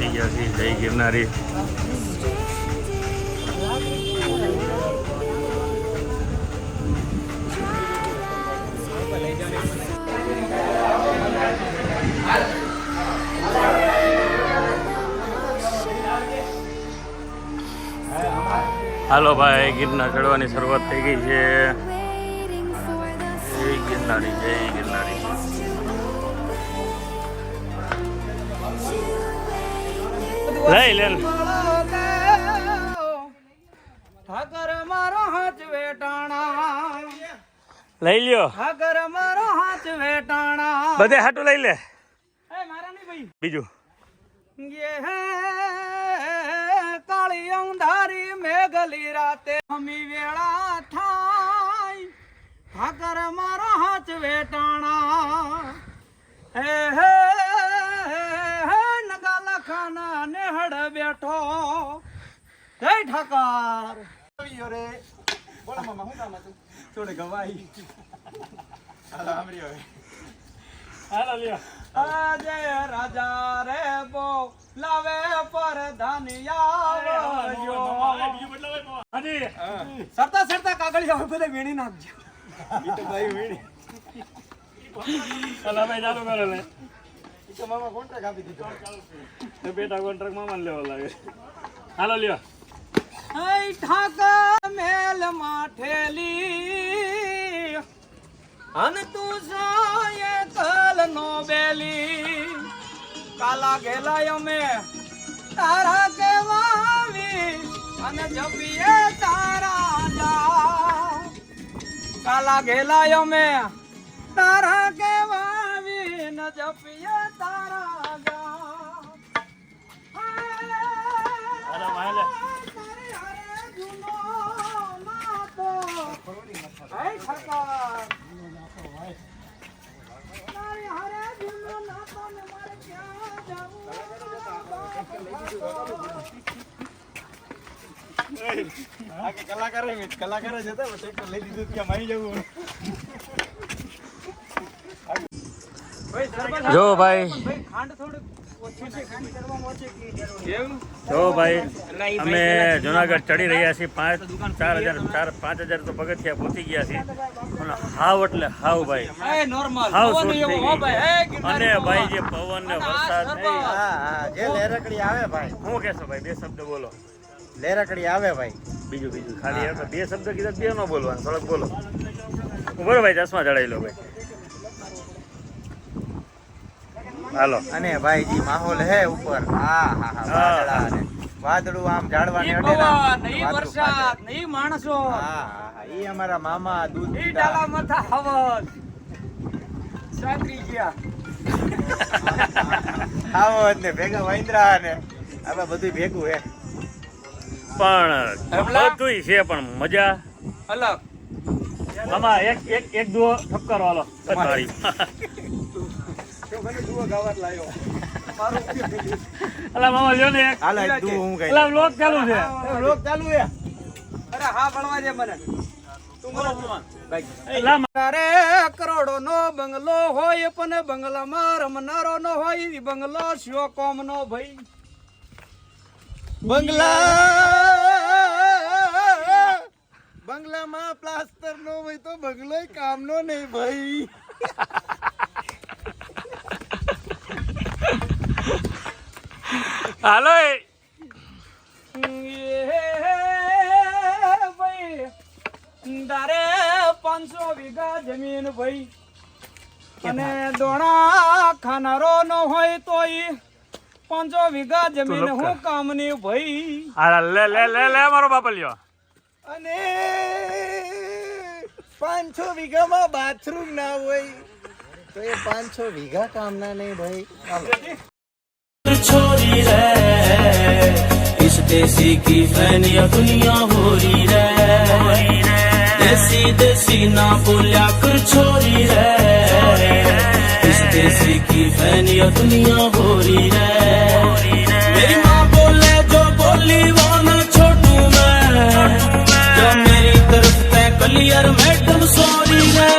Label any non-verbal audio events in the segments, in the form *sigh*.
પતી ગયા છીએ, જય ગિરનારી. હાલો ભાઈ ગિરનાર ચડવાની શરૂઆત થઈ ગઈ છે. ગિરનારી, જય લઈ લે ઠાકર મારો હાથ વેટાણા. લઈ લ્યો. ઠાકર મારો હાથ વેટાણા. બધે હાટું લઈ લે. એ મારા નહીં ભાઈ. બીજું. है કાળી અંધારી મેઘલી રાતે અમી વેળા થાય. ઠાકર મારો હાથ વેટાણા. હે હે નગાલા ને હડ બેઠો. જય ઠાકર. રે. બોલા મામા હું કામ હતું? થોડે ગવાઈ. હાલો લ્યો. અજય રાજા રે બો લાવે પર ધનિયા હાજી સરતા સરતા કાગળી આવે પેલે વીણી નાખજો. ભાઈ વીણી. ભાઈ ચાલુ કરો તો મામા કોન્ટ્રાક્ટ આપી દીધો. તો બેટા કોન્ટ્રાક્ટમાં લેવા લાગે. હાલો લ્યો. હઈ ઠાકર મેલ માઠેલી. અન તું સાયે કલ નો બેલી. કાલા ઘેલાય અમે તારા કેવાવી અને જપીએ તારા જા. કાલા ઘેલાય અમે તારા કેવાવી ને જપીએ તારા? કલાકાર કલાકાર જ હતા ટ્રેક્ટર લઈ દીધું કે મારી જવું. જો ભાઈ. જો ભાઈ અમે જુનાગઢ ચડી રહ્યા છીએ. પાંચ ચાર હજાર ચાર પાંચ હજાર તો પગથિયા પહોંચી ગયા છીએ. અને હાવ એટલે હાવ ભાઈ. એ નોર્મલ હાવ શૂટ થઈ ગઈ. અને ભાઈ જે પવન ને વરસાદ સરપંચ. હા હા જે લેરકડી આવે ભાઈ. શું કહેશો ભાઈ બે શબ્દ બોલો. લેરકડી આવે ભાઈ. બીજું બીજું. ખાલી બે શબ્દ કીધા બે ન બોલવાનું થોડોક બોલો. બોલો ભાઈ ચશ્મા ચડાવી લો ભાઈ. હાલો. અને ભાઈ જી માહોલ હે ઉપર. હા હા હા વાદળા ને વાદળું આમ ઝાડવાને અડે નહીં વરસાદ નહીં માણસો. હા હા ઈ અમારા મામા દૂધ ઈ ડાલા માથા હવન. સાત્રી ગયા. આવો ને ભેગા વાંદરા ને હવે બધું ભેગું હે. પણ બધું છે પણ મજા. અલગ. આમાં એક એક એક દુઓ ઠપકારો હાલો. તાળી અલા મામા લ્યો ને એક. તું હું કઈ અલા વ્લોગ ચાલુ છે. લોક ચાલુ હે અરે હા ભણવા દે મને. કરોડો નો બંગલો હોય પણ બંગલામાં રમનારો નો હોય બંગલો શિવ કોમ નો ભાઈ? બંગલા બંગલામાં પ્લાસ્ટર નો હોય તો બંગલો કામ નો નહીં ભાઈ. હાલો તારે પાંચસો વીઘા જમીન ભાઈ. અને દોણા ખાનારો ન હોય તો ઈ પાંચસો વીઘા જમીન હું કામની ભાઈ. હાલા લે લે લે લે મારો બાપ લ્યો. અને પાંચસો વીઘામાં બાથરૂમ ના હોય તો એ પાંચસો વીઘા કામના નહીં ભાઈ. रे इस देसी की फैनिया दुनिया हो रही। रे देसी देसी ना बोलिया कर छोरी रे इस देसी की फैनिया दुनिया हो रही। रे मेरी माँ बोले जो बोली वो ना छोटू मैं। जो मेरी तरफ़ तय कलियर मैडम सॉरी रे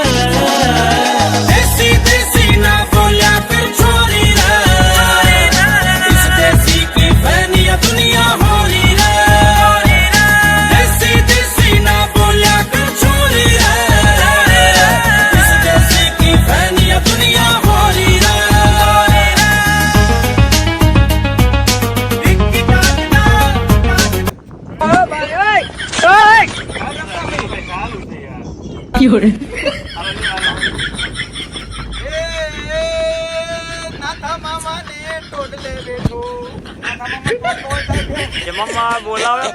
મમ્મા બોલાવે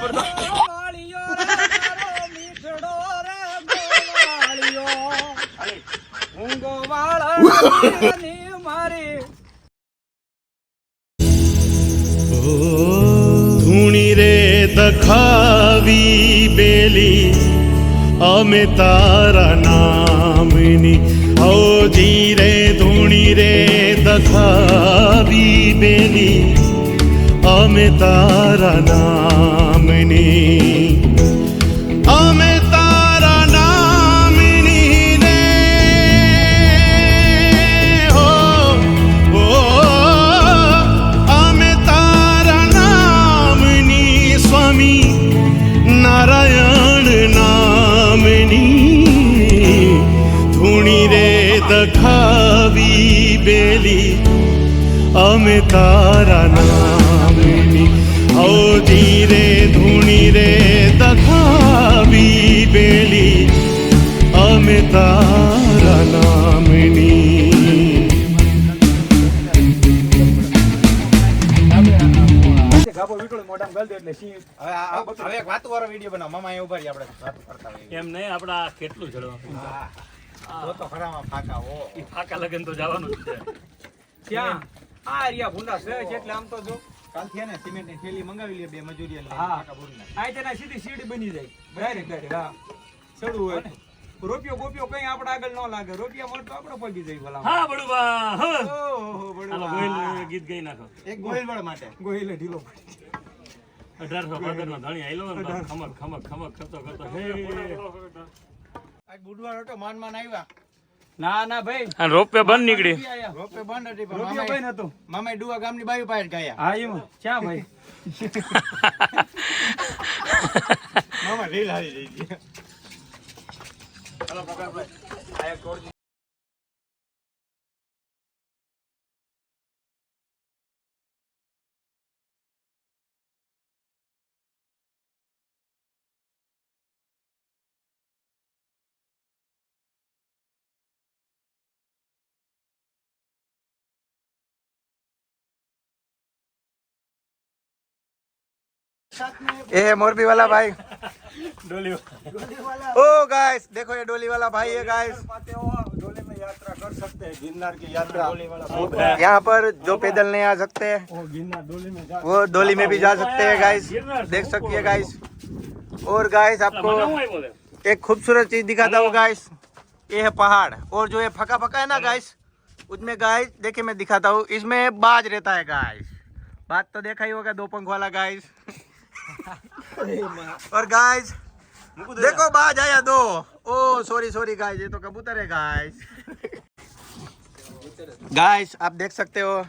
ધૂણી રે દખાવી બેલી અમે તારા નામની હવજી રે ધૂણી રે બેલી અમે તારા નામની, અમે તારા નામની ને. હો અમે તારા નામની સ્વામી, નારાયણ બેલી, અમે તારા નામની હવે આ- આ- હવે એક વાતુવાળો વીડિયો બનાવો. મામા અહીંયા ઊભા રહી આપણે વાતો કરતા હોઈએ. એમ નહીં આપણે આ કેટલું ચડવાનું હા. તો ખરામાં ફાકા હો. એ ફાકા લગન તો જવાનું જ છે. ક્યાં? આ રહ્યા ભૂંડા છે છે એટલે આમ તો જો. કાલથી ને સિમેન્ટની થેલી મંગાવી લે બે મજૂરી. ફાકા ભૂરી આ તેના સીધી સીડી બની જાય. ડાયરેક્ટ ડાયરેક્ટ હા. ચડવું હોય રોપિયો ગોપિયો કઈ આપણે આગળ ન લાગે. રોપિયા મળતો આપણે પગી જાય ભલા હા બડુબા હા. ઓહો હાલો બડું ગીત ગઈ નાખો. એક ગોહિલ માટે. ગોહિલ ઢીલો પડી. અઢારસો પંદર નો ધણી આયલો ખમક ખમક ખમક કરતો કરતો. હે. આ હતો માન માન આવ્યા ના ના ભાઈ. અને રોપવે બંધ નીકળી રોપવે બંધ હતી પણ રૂપિયો કઈ મામાએ- નતો. ડુવા ગામની બાયું પાસે ગયા. હા એમ. ક્યાં ભાઈ? *laughs* મામા રીલ હારી જઈ ગઈ ए मोरबी वाला भाई। ડોલી ओ गाइस देखो ये डोली वाला भाई है गाइस डोले में यात्रा कर सकते हैं गिरनार की यात्रा यहाँ पर जो पैदल नहीं आ सकते गिरनार डोले में वो डोली में भी जा सकते हैं गाइस देख सकती है गाइस और गाइस आपको एक खूबसूरत चीज़ दिखाता हूँ गाइस ये है पहाड़। और जो ये फका फका है ना गाइस उसमें गाइस देखिए मैं दिखाता हूँ। इसमें बाज रहता है गाइस बात तो देखा ही होगा दो पंख वाला गाइस और गाइस देखो बाज आया दो। ओ सॉरी सॉरी गाइस ये तो कबूतर है गाइस गाइस आप देख सकते हो,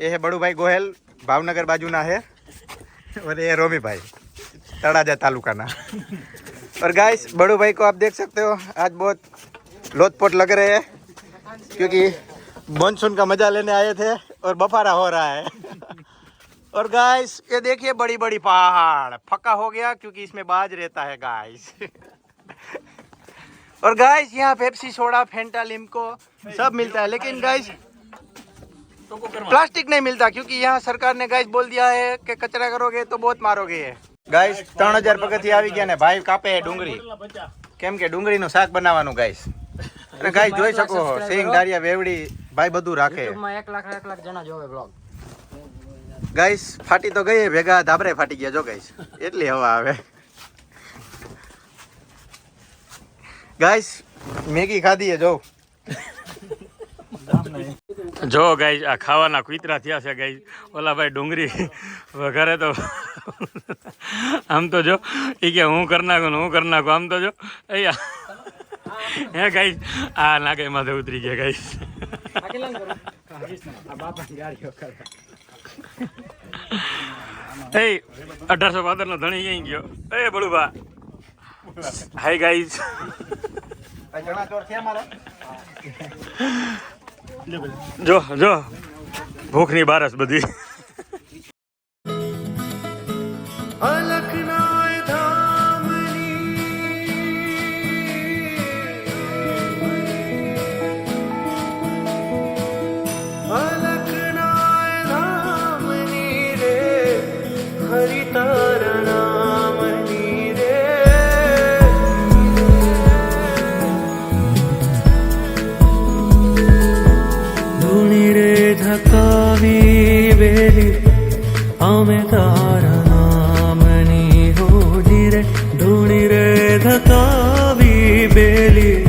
ये है बड़ू भाई गोयल भावनगर बाजू ना है, और ये रोमी भाई, तड़ाजा तालुका ना और गाइस बड़ू भाई को आप देख सकते हो, आज बहुत लोटपोट लग रहे हैं, क्योंकि मानसून का मज़ा लेने आए थे, और बफारा हो रहा है। और गाइस ये देखिए बड़ी बड़ी पहाड़ फका हो गया क्योंकि इसमें बाज रहता है गाइस *laughs* और गाइस यहाँ पेप्सी सोडा फेंटा लिमको सब मिलता है लेकिन गाइस प्लास्टिक नहीं मिलता क्योंकि यहाँ सरकार ने गाइस बोल दिया है कि कचरा करोगे तो बहुत मारोगे ગાઈસ ત્રણ હજાર પગથિયા આવી ગયા ને ભાઈ કાપે ડુંગળી કેમ કે ડુંગળીનું શાક બનાવવાનું ગાઈસ અને ગાઈસ જોઈ શકો સિંગ દારિયા વેવડી ભાઈ બધું રાખે એક લાખ એક લાખ જણા જોવે બ્લોગ ગાઈસ ફાટી તો ગઈ ભેગા ધાબરે ફાટી ગયા જો ગાઈસ એટલી હવા આવે. ગાઈસ મેગી ખાધી જો. જો ગાઈસ આ ખાવાના કુતરા થયા છે ગાઈસ ઓલા ભાઈ ડુંગળી વઘારે તો આમ તો જો એ કે હું કરી નાખું ને હું કરી નાખું આમ તો જો. અહીંયા હે ગાઈસ આ નાગે માથે ઉતરી ગયા ગાઈ એ અઢારસો પાદર નો ધણી ક્યાંય ગયો. એ બળુભા. હાય ગાઈઝ જો જો. ભૂખની બારસ બધી. ધકાવી બેલી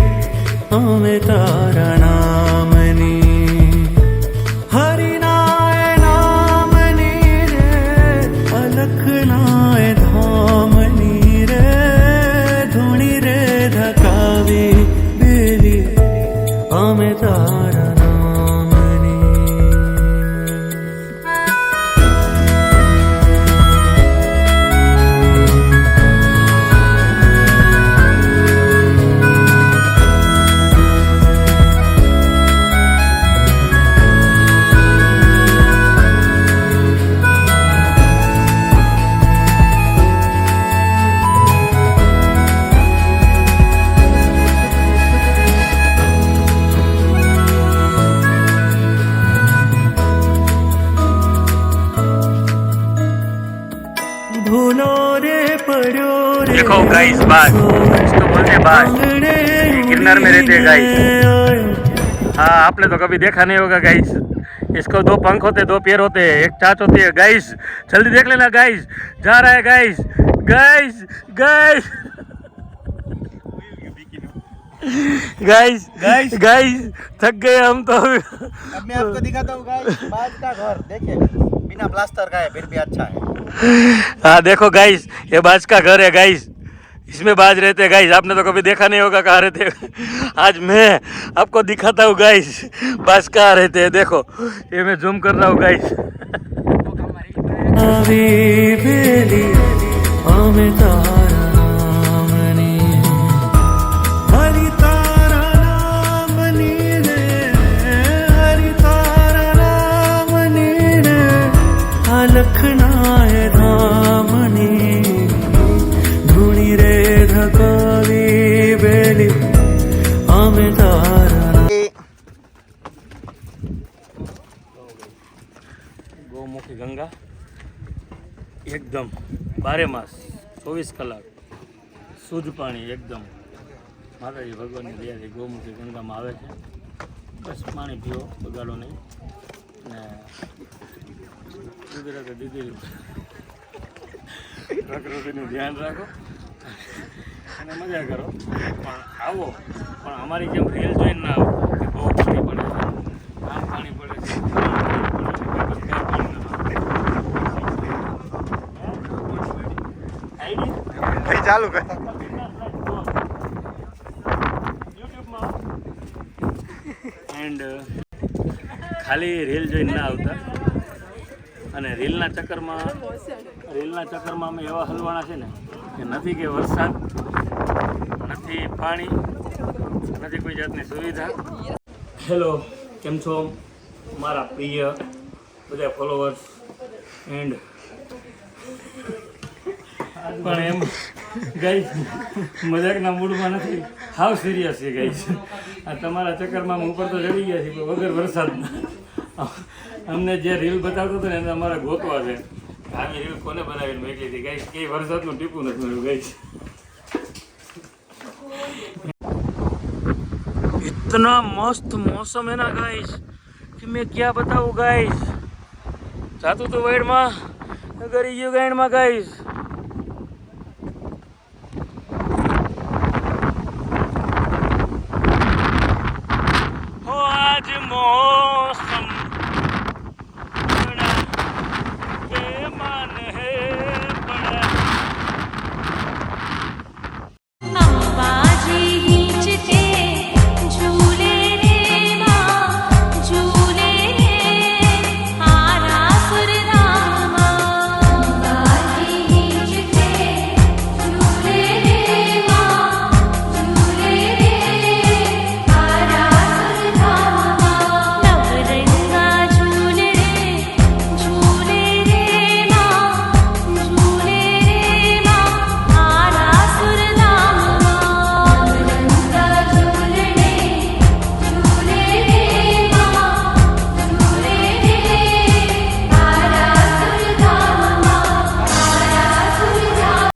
बाघ इसको बोलते हैं बाघ ये गिरनार में रहते हैं गाइस हाँ आपने तो कभी देखा नहीं होगा गाइस इसको दो पंख होते दो पैर होते हैं एक चाच होती है गाइस जल्दी देख लेना गाइस जा रहा है guys guys guys guys guys guys थक गए हम तो। अब मैं आपको दिखाता हूँ गाइस बाज का घर देखिए। बिना प्लास्टर का है फिर भी अच्छा है। हाँ देखो गाइस ये बाज का घर है गाइस इसमें बाज रहते हैं गाइस आपने तो कभी देखा नहीं होगा कहा रहते। आज मैं आपको दिखाता हूँ गाइस बाज कहा रहते हैं देखो, ये मैं जूम कर रहा हूँ गाइस એકદમ બારે માસ, ચોવીસ કલાક શુદ્ધ પાણી એકદમ. માતાજી ભગવાનની દયાથી ગૌમુખી ગંગામાં આવે છે. બસ પાણી પીઓ, બગાડો નહીં. ને કુદરતે દીધી પ્રકૃતિનું ધ્યાન રાખો. અને મજા કરો. પણ આવો, પણ અમારી જેમ રીલ જોઈને ના આવો. બહુ પાણી પડે છે આમ પાણી પડે છે આમ પાણી પડે છે, કાંઈ પાણી નથી. આઈડી? ભાઈ, ચાલુ કર. એન્ડ ખાલી રીલ જોઈને ના આવતા. અને રીલના ચક્કરમાં રીલના ચક્કરમાં અમે એવા હલવાણા છે ને કે નથી કે વરસાદ, નથી પાણી, નથી કોઈ જાતની સુવિધા. હેલો કેમ છો? મારા પ્રિય બધા ફોલોવર્સ એન્ડ પણ એમ ગઈ મજાકના મૂડમાં નથી. હાવ સિરિયસ છે ગઈ આ તમારા ચક્કરમાં હું ઉપર તો ચડી ગયા છીએ વગર વરસાદના. અમને જે રીલ બતાવતો હતો ને, એને અમારા ગોતવા છે. આવી રીલ કોને બનાવીને મોકલી હતી ગઈ કે વરસાદનું ટીપું નથી મળ્યું છે ઇતના મસ્ત મોસમ એના ગાઈશ કે મેં ક્યાં બતાવું ગાઈશ જાતું તો વાઈડમાં ગરી ગયું ગાઈડમાં ગાઈશ